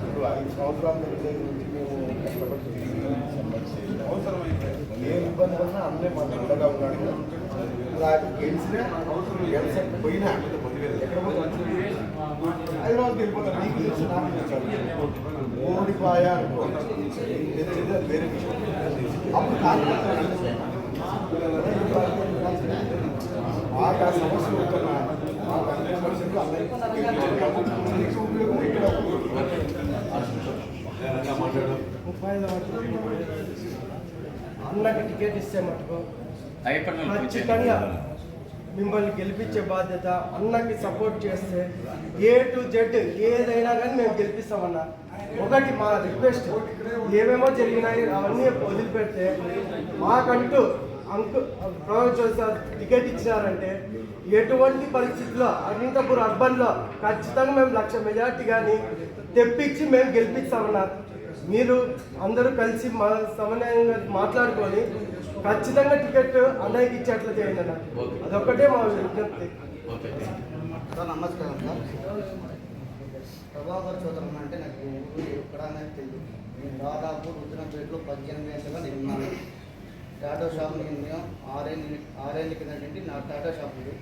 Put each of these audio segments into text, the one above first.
ఇప్పుడు ఐదు సంవత్సరాల దగ్గర నుంచి మేము కష్టపడి ఏ ఇబ్బంది ఉన్నా అన్నీ మాకు అండగా ఉన్నాడు గెలిచినా గెలిచక పోయినా ఎక్కడ హైదరాబాద్ వెళ్ళిపోతాను నీకు తెలుసు నాకు తెలుసు ఓడిపోయ అనుకో అది వేరే విషయం అప్పుడు కాకపోతే మాకు ఆ సమస్య ఉంటున్నా మాకు అన్ని సమస్యలు అందరికీ ఉపయోగం ఇక్కడ అన్నకి టికెట్ ఇస్తే మటుకు ఖచ్చితంగా మిమ్మల్ని గెలిపించే బాధ్యత అన్నకి సపోర్ట్ చేస్తే ఏ టు జెడ్ ఏదైనా కానీ మేము గెలిపిస్తామన్నా. ఒకటి మా రిక్వెస్ట్ ఏమేమో జరిగినాయి అవన్నీ వదిలిపెడితే మాకంటూ అంకు ప్రొఫెసర్ సార్ టికెట్ ఇచ్చినారంటే ఎటువంటి పరిస్థితుల్లో అనంతపురం అర్బన్లో ఖచ్చితంగా మేము లక్ష మెజార్టీ కానీ తెప్పించి మేము గెలిపిస్తామన్నారు. మీరు అందరూ కలిసి మా సమన్వయంగా మాట్లాడుకొని ఖచ్చితంగా టికెట్ అన్నయ్యకి ఇచ్చేట్లు చేయండి అన్న అదొక్కటే మా విజ్ఞప్తి. సార్ నమస్కారం సార్. ప్రభాకర్ చోదరం అంటే నాకు ఎక్కడ తెలియదు నేను దాదాపు రుద్రంపేటలో పద్దెనిమిది ఏళ్ళుగా నేను ఉన్నాను. టాటా షాప్ నేను ఆరేంజ్ ఆరేంజ్ కింద నా టాటా షాప్ ఉంది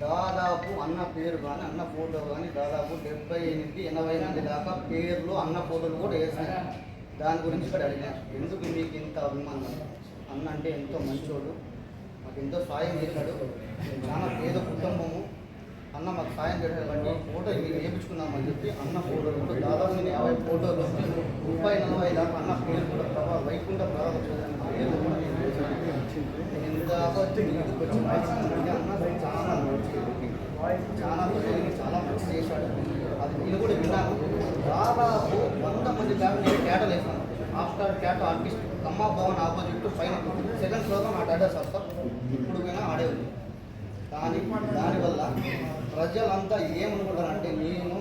దాదాపు అన్న పేరు కానీ అన్న ఫోటో కానీ దాదాపు డెబ్బై ఎనిమిది ఎనభై మంది దాకా పేర్లు అన్న ఫోటోలు కూడా వేసాను. దాని గురించి కూడా అడిగినా. ఎందుకు మీకు ఇంత అభిమానం? అన్న అంటే ఎంతో మంచోడు. మాకు ఎంతో సాయం చేశాడు. చాలా పేద కుటుంబము. అన్న మాకు సాయం చేశాడు ఫోటో మీరు వేయించుకుందామని చెప్పి అన్న ఫోటోలు కూడా దాదాపు నేను యాభై ఫోటోలు ముప్పై నలభై దాకా అన్న పేరు కూడా ప్రభా వైకుంఠ ప్రభావం పేరు కూడా నేను వేశాను. చాలా మంచి చాలా మంచి చేశాడు అది నేను కూడా విన్నాను దాదాపు వంద మంది దాకా నేను కేటలు వేసాను after cat artist Kamma Bhavan opposite పైన సెకండ్ ఫ్లోర్లో నా డాటా సార్ ఇప్పుడు పోయినా ఆడే ఉంది కానీ దానివల్ల ప్రజలంతా ఏమనుకుంటారంటే నేను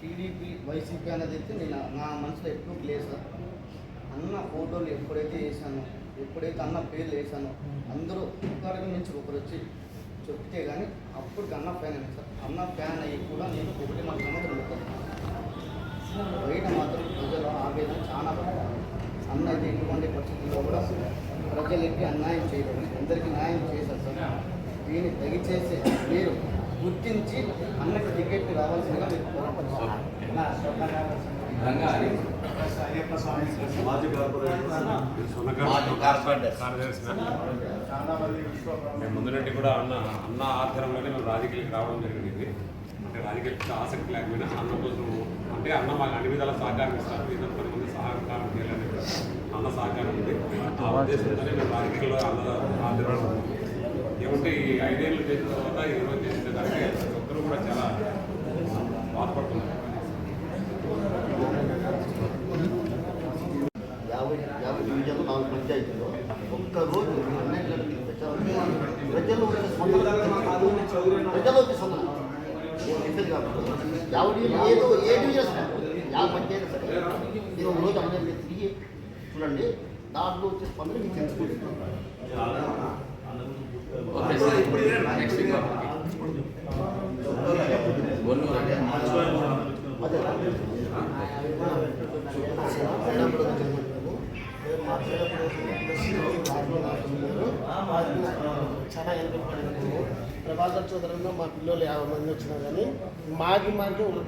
టీడీపీ వైసీపీ అనేది అయితే నేను నా మనసులో ఎప్పుడు లేదు సార్ అన్న ఫోటోలు ఎప్పుడైతే వేసానో ఎప్పుడైతే అన్న పేర్లు వేసానో అందరూ ఒకరికి నుంచి ఒకరు వచ్చి చెప్తే కానీ అప్పుడు అన్న ఫ్యాన్ అయింది సార్. అన్న ఫ్యాన్ అయ్యి కూడా నేను ఒకటి సంవత్సరం ఉంటాను బయట మాత్రం ప్రజల ఆవేదన చాలా అన్న అయితే ఎటువంటి పరిస్థితుల్లో కూడా ప్రజలకి అన్యాయం చేయడం అందరికీ న్యాయం చేశారు సార్. దీన్ని దయచేసి మీరు గుర్తించి అన్నకి టికెట్ రావాల్సిందిగా మీరు కోరపడుతున్నారు. రంగా అయ్యప్ప స్వామి మాజీ కార్పొరేటర్ మాజీ కార్పొరేటర్. కార్యదర్శి మేము ముందు నుండి కూడా అన్న అన్న ఆధ్వర్యంలోనే మేము రాజకీయాలకు రావడం జరిగింది అంటే రాజకీయాలకు ఆసక్తి లేకపోయినా అన్న కోసం అంటే అన్న మాకు అన్ని విధాల సహకారం ఇస్తారు ఇద్దరు పది మంది సహకారం చేయాలని అన్న సహకారం ఉంది ఆ ఉద్దేశంతోనే మేము రాజకీయాల్లో అన్న ఉన్నాము. ఏమంటే ఈ ఐదేళ్ళు చేసిన తర్వాత ఈ రోజు చేసిన దానికి ప్రతి ఒక్కరు కూడా చాలా బాధపడుతున్నారు యాభై యాభై డివిజన్లు నాలుగు పంచాయతీలు ఒక్క రోజు అన్నయ్య గారికి ప్రచారం ప్రజలు వచ్చే స్పందన ప్రజలు వచ్చే స్పందన నేను చెప్పేది కాదు ఏదో ఏ డివిజన్ యాభై పంచాయతీ సరే నేను ఒక రోజు అన్నయ్య తిరిగి చూడండి దాంట్లో వచ్చే పనులు మీకు తెలుసుకుంటుంది చాలా ప్రభాకర్ చౌదరిలో మా పిల్లలు యాభై మంది వచ్చినా కానీ మాకి మాకి ఒక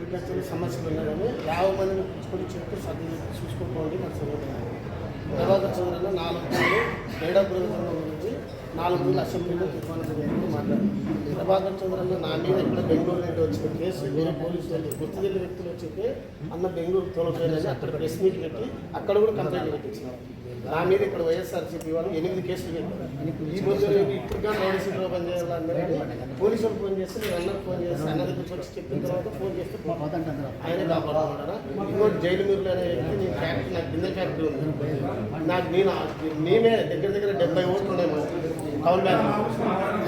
సమస్యలు ఉన్నా కానీ యాభై మందిని పిలుచుకొని చెప్పి సర్ది చూసుకోకపోండి నాకు చదువుతున్నాను ప్రభాకర్ చౌదరిలో నాలుగు మంది ఏడో ప్రభుత్వం గురించి నాలుగు మంది అసెంబ్లీలో తీర్మానం జరిగింది మాట్లాడారు. ప్రభాకర్ చౌదరిలో నా మీద ఇక్కడ బెంగళూరు నుండి వచ్చిన కేసు వేరే పోలీసు వాళ్ళు గుర్తు తెలియని వ్యక్తులు వచ్చి అన్న బెంగళూరు తోలపోయారని అక్కడ ప్రెస్ మీట్ పెట్టి అక్కడ కూడా కంప్లైంట్ పెట్టించినారు. నా మీద ఇక్కడ వైఎస్ఆర్సీపీ వాళ్ళు ఎనిమిది కేసులు పెట్టారు ఈ రోజు ఇప్పుడు కానీ నోటీస్ ఓపెన్ చేయాలన్నారని పోలీసులు ఫోన్ చేస్తే నేను అన్నకు ఫోన్ చేస్తే. దగ్గరికి వచ్చి చెప్పిన తర్వాత ఫోన్ చేస్తే ఆయన ఇంకోటి జైలు మీరు అనే వ్యక్తి నేను ఫ్యాక్టరీ నాకు కింద ఫ్యాక్టరీ ఉంది. నాకు నేను నేనే దగ్గర దగ్గర డెబ్బై ఓట్లు ఉన్నాయి టౌన్ బ్యాంక్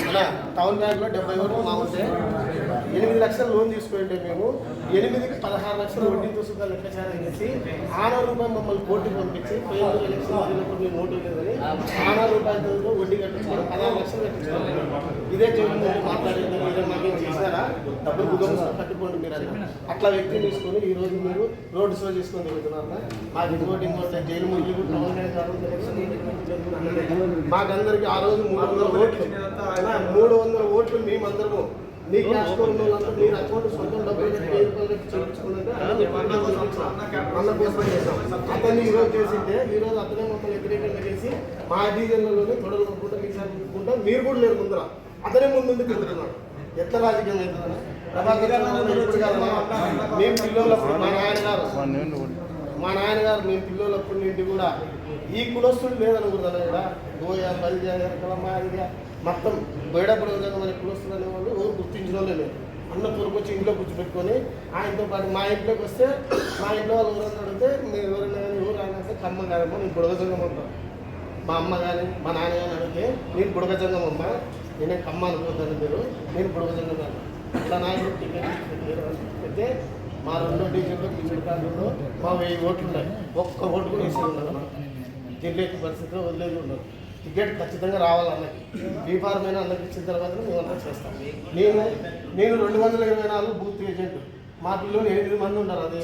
అలా టౌన్ బ్యాంక్లో డెబ్బై ఓట్లు మా ఉంటే ఎనిమిది లక్షలు లోన్ తీసుకుంటే మేము ఎనిమిదికి పదహారు లక్షలు వడ్డీతో సుఖాలు లెక్కచారం చేసి ఆరు రూపాయలు మమ్మల్ని కోర్టుకు పంపించి పోయిన ఎలక్షన్ జరిగినప్పుడు మేము ఓటు లేదని ఆరు రూపాయలతో వడ్డీ కట్టించుకోవడం పదహారు లక్షలు కట్టించుకోవడం. ఇదే జగన్మోహన్ డబ్బులు బుగ్గ కట్టుకోండి మీరు అది అట్లా వ్యక్తిని తీసుకొని ఈ రోజు మీరు రోడ్డు షో చేసుకొని తిరుగుతున్నారు. మాకు ఇంకోటి ఇంకోటి జైలు ముగి మాకందరికి ఆ రోజు మూడు వందల ఓట్లు. మూడు వందల ఓట్లు మేమందరము మీ క్యాష్ వాళ్ళంతా మీరు అకౌంట్ సొంత డబ్బులు వెయ్యి రూపాయలు చేయించుకున్నాక అన్న కోసం అతన్ని చేసింటే అతనే మొత్తం వ్యతిరేకంగా చేసి మా డీజన్లలోనే తొడలు మీకు కొట్టుకుంటా మీరు కూడా లేరు ముందర. అతనే ముందు తిరుగుతున్నాడు. ఎట్లా రాజకీయం మేము పిల్లలప్పుడు మా నాయనగారు. మా నాయనగారు మేము పిల్లలప్పటి నుండి కూడా ఈ కులస్తుడు లేదనుకుంటున్నాను ఇక్కడ? గోయ బలిజ ఎరకల మొత్తం బయటపడి మన కులస్తులు అనే వాళ్ళు ఎవరు గుర్తించిన వాళ్ళు లేరు అన్న తొలకొచ్చి ఇంట్లో కూర్చోబెట్టుకొని ఆయనతో పాటు మా ఇంట్లోకి వస్తే మా ఇంట్లో వాళ్ళు ఎవరైనా అడిగితే మీరు ఎవరైనా కానీ ఎవరు ఆయన వస్తే కమ్మ కాదమ్మా నేను బుడగ అంటాం మా అమ్మ కానీ మా నాన్న కానీ అడిగితే నేను బుడగజంగం అమ్మ నేనే కమ్మ అనుకుంటాను మీరు నేను బుడగ జంగం కాదు. ఇట్లా నాయకుడు టికెట్ అయితే మా రెండో డీజీలో టికెట్ కార్డులో మా వెయ్యి ఓట్లు ఉన్నాయి. ఒక్క ఓటు కూడా వేసి ఉన్నారు తిరిగే పరిస్థితిలో వదిలేదు ఉన్నారు టికెట్ ఖచ్చితంగా రావాలి అన్నకి. బీఫార్మైన అన్నకి ఇచ్చిన తర్వాత మేమంతా చేస్తాం. నేను నేను రెండు వందల ఇరవై నాలుగు బూత్ ఏజెంట్ మా పిల్లలు ఎనిమిది మంది ఉన్నారు అదే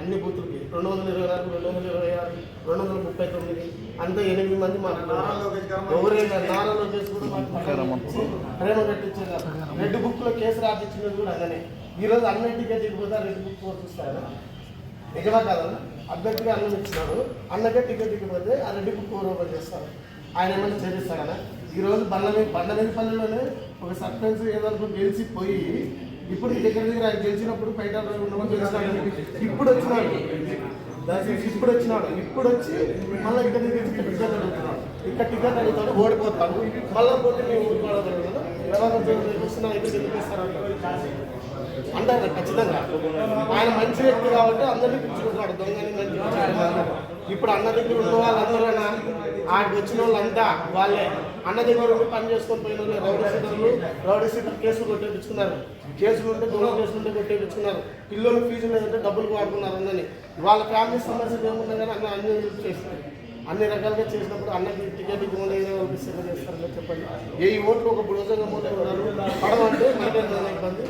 అన్ని బూతులకి రెండు వందల ఇరవై నాలుగు రెండు వందల ఇరవై ఆరు రెండు వందల ముప్పై తొమ్మిది అంతా ఎనిమిది మంది మా ఎవరైనా నారా లోకేష్ కూడా ప్రేమ కట్టించారు. రెడ్ బుక్లో కేసు రాపించినది కూడా అలానే. ఈ రోజు అన్న టికెట్ ఇవ్వకపోతే రెడ్ బుక్ చూస్తారు నిజమా కాదా? అభ్యర్థిగా అన్నం ఇచ్చినాడు అన్నకే టికెట్ ఇవ్వకపోతే ఆ రెడ్డి బుక్ ఓవర్ చేస్తారు. ఆయన ఏమైనా చేపిస్తాడనా కదా. ఈరోజు బండ మీద బండ పల్లెలోనే ఒక సర్పంచ్ ఏదనుకో గెలిచిపోయి ఇప్పుడు దగ్గర దగ్గర ఆయన గెలిచినప్పుడు బయట ఇప్పుడు వచ్చినాడు. ఇప్పుడు వచ్చినాడు. ఇప్పుడు వచ్చి మళ్ళీ ఇక్కడ దగ్గర టికెట్ అడుగుతున్నాడు. ఇక్కడ టికెట్ అడుగుతాడు ఓడిపోతాడు. మళ్ళీ పోతే మేము ఊరుకోవడం అంటారు ఖచ్చితంగా. ఆయన మంచి వ్యక్తి కాబట్టి అందరినీ పిలుచుకుంటున్నాడు. దొంగని మంచి ఇప్పుడు అన్న దగ్గర ఉన్న వాళ్ళందరూ ఆడికి వచ్చిన వాళ్ళంతా వాళ్ళే. అన్న దగ్గర ఉండి పని చేసుకొని పోయిన వాళ్ళు. రౌడీ సీటర్లు రౌడీ సీటర్ కేసులు కొట్టేపించుకున్నారు. కేసులు ఉంటే దొంగ కేసులు ఉంటే కొట్టేపించుకున్నారు. పిల్లలు ఫీజు లేదంటే డబ్బులు వాడుకున్నారు అన్నని వాళ్ళ ఫ్యామిలీ సమస్యలు ఏమున్నా కానీ అన్న అన్ని చేస్తారు అన్ని రకాలుగా చేసినప్పుడు అన్నకి టికెట్ ఇవ్వలేదు వాళ్ళకి సేవ చేస్తారని చెప్పండి. ఏ ఓట్లు ఒక బుడోజంగా మూల పడవంటే మనకే ఇబ్బంది?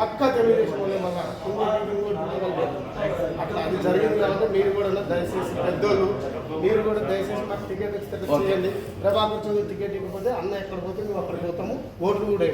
పక్కా తెలుగుదేశం వాళ్ళే మళ్ళా ఇంకోటి ఇంకోటి ఇంకోటి అట్లా అది జరిగింది కాబట్టి మీరు కూడా దయచేసి పెద్దోళ్ళు మీరు కూడా దయచేసి మాకు టికెట్ ఇస్తే చేయండి. ప్రభాకర్ చౌదరి టికెట్ ఇవ్వకపోతే అన్న ఎక్కడ పోతే మేము అక్కడికి పోతాము. ఓట్లు కూడా.